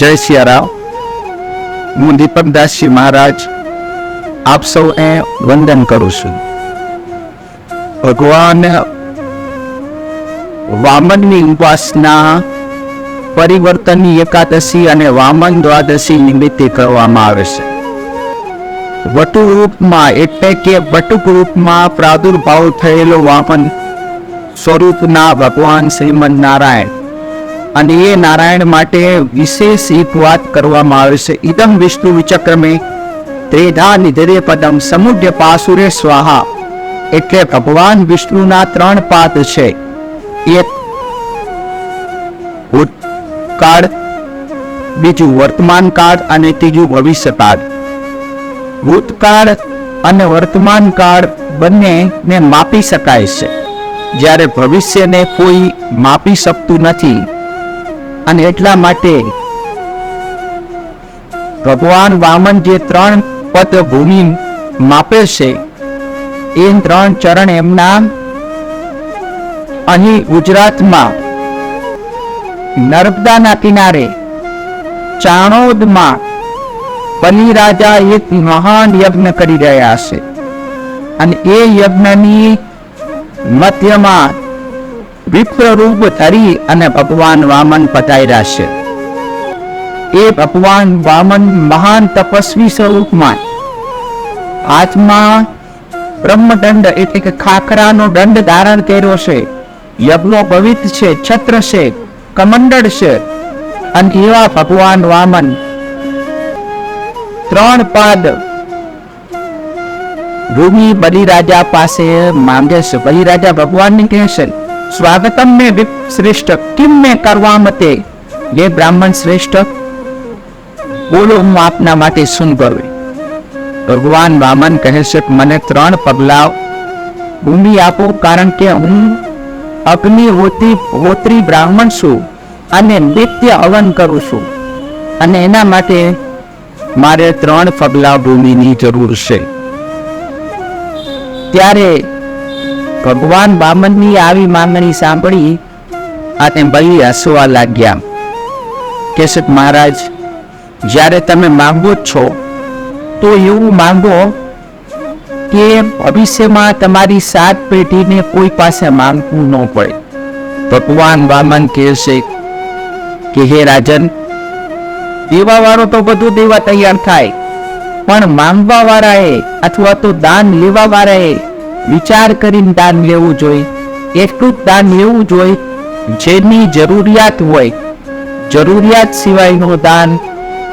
જય સિયારામ. હું દીપકદાસજી મહારાજ આપ સૌએ વંદન કરું છું. ભગવાન વામનની ઉપાસના પરિવર્તનની એકાદશી અને વામન દ્વાદશી નિમિત્તે કરવામાં આવે છે. વટુ રૂપમાં એટલે કે વટુક રૂપમાં પ્રાદુર્ભાવ થયેલો વામન સ્વરૂપના ભગવાન શ્રીમદ નારાયણ અને એ નારાયણ માટે વિશેષ એક વાત કરવામાં આવે છે. ઇદમ વિષ્ણુ વિચક્રમે ત્રેધા નિધરે પદમ સમુદ્ર પાસુરે સ્વાહા. એટલે ભગવાન વિષ્ણુના ત્રણ પાદ છે. એક ભૂતકાળ, બીજું વર્તમાન કાળ અને ત્રીજું ભવિષ્ય કાળ. ભૂતકાળ અને વર્તમાન કાળ બંનેને માપી શકાય છે. જ્યારે ભવિષ્યને કોઈ માપી શકતું નથી અને એટલા માટે ભગવાન વામન જે ત્રણ પદ ભૂમિ માપે છે, એ ત્રણ ચરણ એમના અહીં ગુજરાતમાં, નર્મદાના કિનારે, ચાણોદમાં બલિરાજા એક મહાન યજ્ઞ કરી રહ્યા છે. અને એ યજ્ઞની મધ્યમાં વિપ્ર ધરી અને ભગવાન વામન પધાર્યા છે. એ ભગવાન વામન મહાન તપસ્વી સ્વરૂપમાં હાથમાં બ્રહ્મદંડ એટલે કે ખાખરાનો દંડ ધારણ કર્યો છે. યજ્ઞો પવિત્ર છે, છત્ર છે, કમંડળ છે. અને એવા ભગવાન વામન ત્રણ પાદ ભૂમિ બલિરાજા પાસે માંગે છે. બલિરાજા ભગવાનને કહે છે સ્વાગતમ મે શ્રેષ્ઠ કિમ મે કરવા મતે જે બ્રાહ્મણ શ્રેષ્ઠ બોલો હું આપના માટે શું કરું ભગવાન વામન કહે છે મને ત્રણ પગલાવ ભૂમિ આપો કારણ કે હું અગ્નિ હોતી હોત્રી બ્રાહ્મણ છું અને નિત્ય હવન કરું છું. અને એના માટે મારે ત્રણ પગલા ભૂમિની જરૂર છે. ત્યારે ભગવાન વામનની આવી માંગણી સાંભળી અને બલી હસવા લાગ્યા. કે કે મહારાજ, જ્યારે તમે માંગો જ છો, તો એવું માંગો કે ભવિષ્યમાં તમારી સાત પેઢીને કોઈ પાસે માંગવું ન પડે. ભગવાન વામન કહેશે કે, હે રાજન દેવા વાળો તો બધું દેવા તૈયાર થાય, પણ માંગવા વાળાએ અથવા તો દાન લેવા વાળાએ વિચાર કરીને દાન લેવું જોઈએ. એટલું જ દાન લેવું જોઈએ. જેની જરૂરિયાત હોય. જરૂરિયાત સિવાયનું દાન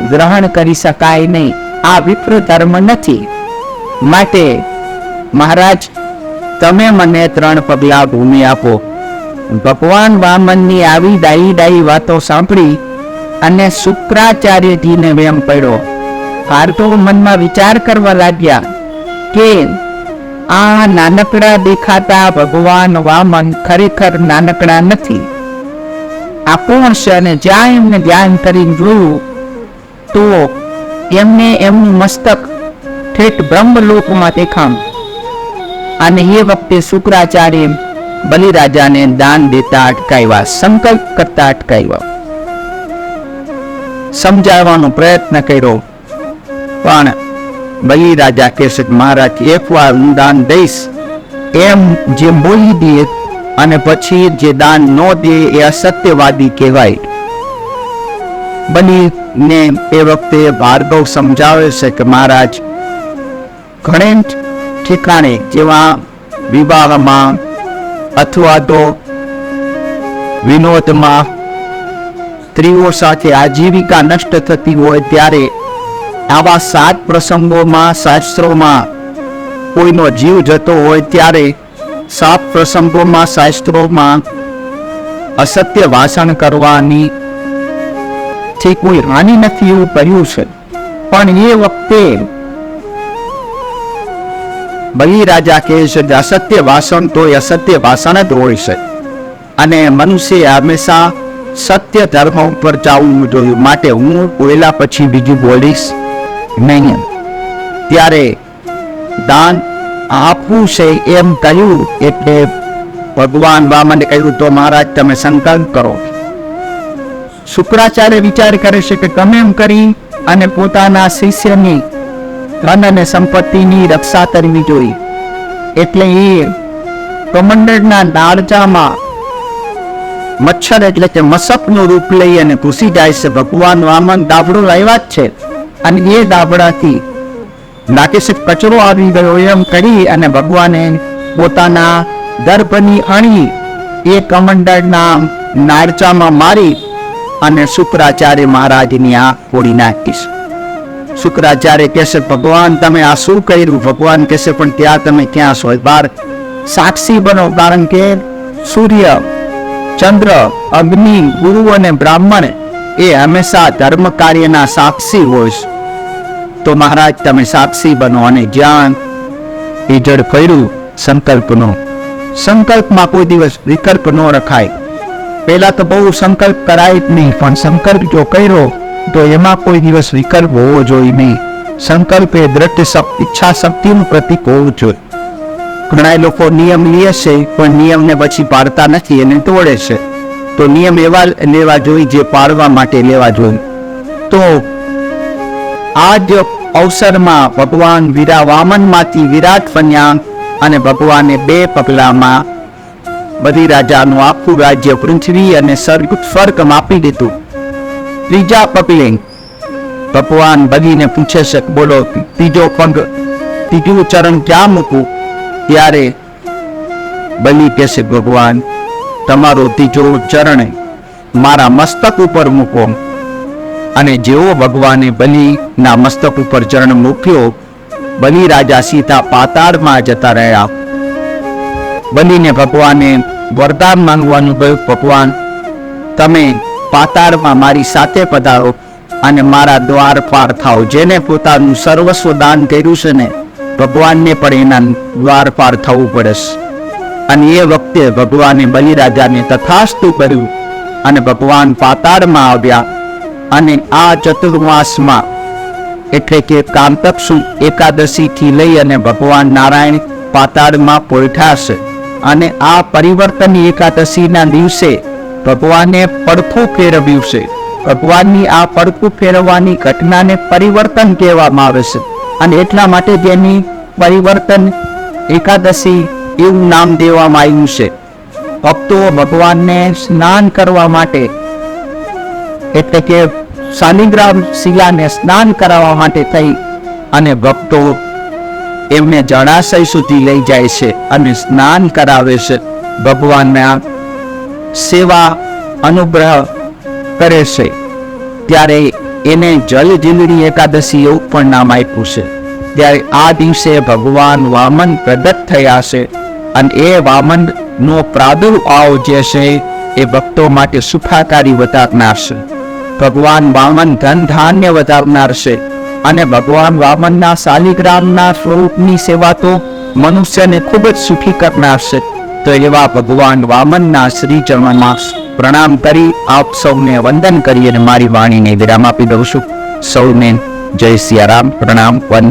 ગ્રહણ કરી શકાય નહીં. આ વિપ્ર ધર્મ નથી. માટે મહારાજ, તમે મને ત્રણ પગલા ભૂમિ આપો. ભગવાન વામનની આવી ડાઈ ડાઈ વાતો સાંભળી અને શુક્રાચાર્યજીને વેમ પડ્યો. ભારતો મનમાં વિચાર કરવા લાગ્યા કે આ નાનકડા દેખાતા ભગવાન વામન ખરેખર નાનકડા નથી. આ કોણ છે અને જ્યાં એમને ધ્યાન કરીને જોયું, તો એમને એમનું મસ્તક ઠેઠ બ્રહ્મલોકમાં દેખામ અને એ વખતે શુક્રાચાર્ય બલિરાજાને દાન દેતા અટકાવ્યા સંકલ્પ કરતા અટકાવ્યા સમજાવવાનો પ્રયત્ન કર્યો, પણ બલિરાજા કહેશે કે મહારાજ એકવાર હું દાન દઈશ. એમ જે બોલી દે અને પછી જે દાન ન દે એ અસત્યવાદી કહેવાય. બલીને એ વખતે ભાર્ગવ સમજાવે છે કે મહારાજ ઘણે ઠેકાણે જેવા વિવાહમાં અથવા તો વિનોદમાં સ્ત્રીઓ સાથે આજીવિકા નષ્ટ થતી હોય ત્યારે આવા સાત પ્રસંગોમાં શાસ્ત્રોમાં કોઈનો જીવ જતો હોય ત્યારે સાત પ્રસંગોમાં શાસ્ત્રોમાં અસત્ય વાસણ કરવાની થી કોઈ હાનિ નથી એવું કહ્યું છે. પણ એ વખતે બલિરાજા કહે છે કે અસત્ય વાસણ તો એ અસત્ય વાસણ જ હોય છે. અને મનુષ્ય હંમેશા સત્ય ધર્મ ઉપર જવું જોઈએ. માટે હું બોલ્યા પછી બીજું બોલીશ. નહીં ત્યારે દાન આપવું છે એમ કહ્યું, એટલે ભગવાન વામને કહ્યું, તો મહારાજ, તમે સંકલ્પ કરો. શુક્રાચાર્ય વિચાર કરે છે કે ગમે એમ કરી અને પોતાના શિષ્યની ધન અને સંપત્તિની રક્ષા કરવી જોઈએ. એટલે એ કમંડળના નાળજામાં મચ્છર એટલે કે મસકનું રૂપ લઈ અને ઘૂસી જાય છે. ભગવાન વામન દાબડું લાવ્યા જ છે. અને એ દાબડાથી લાગે કચરો આવી ગયો એમ કરી અને ભગવાને પોતાના દર્ભની અણી એ કમંડળના નારચામાં મારી અને શુક્રાચાર્ય મહારાજની આ ફોડી નાખીશ. શુક્રાચાર્ય કહેશે, ભગવાન, તમે આ શું કર્યું? ભગવાન કહેશે, પણ ત્યાં તમે ક્યાં છો? બાર સાક્ષી બનો, કારણ કે સૂર્ય, ચંદ્ર, અગ્નિ, ગુરુ અને બ્રાહ્મણ એ હંમેશા ધર્મ કાર્યના સાક્ષી હોય તો મહારાજ, તમે સાક્ષી બનો અને જ્ઞાન એ જડ કર્યું સંકલ્પનો સંકલ્પમાં કોઈ દિવસ વિકલ્પ ન રખાય. પહેલા તો બહુ સંકલ્પ કરાય જ નહીં, પણ સંકલ્પ જો કર્યો, તો એમાં કોઈ દિવસ વિકલ્પ હોવો જોઈએ નહીં. સંકલ્પ એ દ્રઢ ઈચ્છા શક્તિનું પ્રતીક હોવું જોઈએ. ઘણા લોકો નિયમ લે છે, પણ નિયમને પછી પાડતા નથી, એને તોડે છે. તો નિયમ એવા લેવા જોઈએ જે પાળવા માટે લેવા જોઈએ તો આ જ અવસરમાં ભગવાન વીરા વામનમાંથી વિરાટ બન્યા અને ભગવાને બે પગલામાં બધી રાજાનું આખું રાજ્ય પૃથ્વી અને સ્વર્ગ સ્વર્ગ આપી દીધું. ત્રીજા પગલે ભગવાન બગીને પૂછે છે, બોલો, ત્રીજો પગ, ત્રીજું ચરણ ક્યાં મૂકું ત્યારે બલી કહેશે ભગવાન તમારો ત્રીજો ચરણ મારા મસ્તક ઉપર મૂકો. અને જેવો ભગવાને બલિના મસ્તક ઉપર ચરણ મૂક્યો, બલિ રાજા સીતા પાતાળમાં જતા રહ્યા. બલિને ભગવાને વરદાન માંગવાનું કહ્યું ભગવાન, તમે પાતાળમાં મારી સાથે પધારો અને મારા દ્વાર પાર થાઓ. જેને પોતાનું સર્વસ્વ દાન કર્યું છે ને, ભગવાનને પણ એના દ્વાર પાર થવું પડે અને એ વખતે ભગવાને બલિરાજાને તથાસ્તુ કર્યું અને ભગવાન પાતાળમાં આવ્યા અને આ ચતુર્માસમાં એટલે કે કાંતક્ષુ એકાદશી થી લઈ અને ભગવાન નારાયણ પાતાળમાં પોઈઠાશે અને આ પરિવર્તન એકાદશીના દિવસે ભગવાને પડખું ફેરવ્યું છે. ભગવાનની આ પડખું ફેરવવાની ઘટનાને પરિવર્તન કહેવામાં આવે છે અને એટલા માટે જેની પરિવર્તન એકાદશી એવું નામ દેવામાં આવ્યું છે. ભક્તો ભગવાનને સ્નાન કરવા માટે, એટલે કે શાલિગ્રામ શિલાને સ્નાન કરાવવા માટે થઈ અને ભક્તો એમને જળાશય સુધી લઈ જાય છે અને સ્નાન કરાવે છે. ભગવાનના સેવા અનુગ્રહ કરે છે. ત્યારે એને જલ જીલડી એકાદશી એવું પણ નામ આપ્યું છે. ત્યારે આ દિવસે ભગવાન વામન પ્રગટ થયા છે. અને એ વામન નો પ્રાદુર્ભાવ જે છે, એ ભક્તો માટે સુખાકારી વધારનાર છે. ભગવાન વામન ધન ધાન્ય વધારનાર છે અને ભગવાન વામનના શાલિગ્રામના સ્વરૂપની સેવા તો મનુષ્યને ખૂબ જ સુખી કરનાર છે. તો એવા ભગવાન વામનના શ્રી ચરણમાં પ્રણામ કરી આપ સૌને વંદન કરી અને મારી વાણીને વિરામ આપી દઉં છું. સૌને જય સિયારામ, પ્રણામ, વંદન.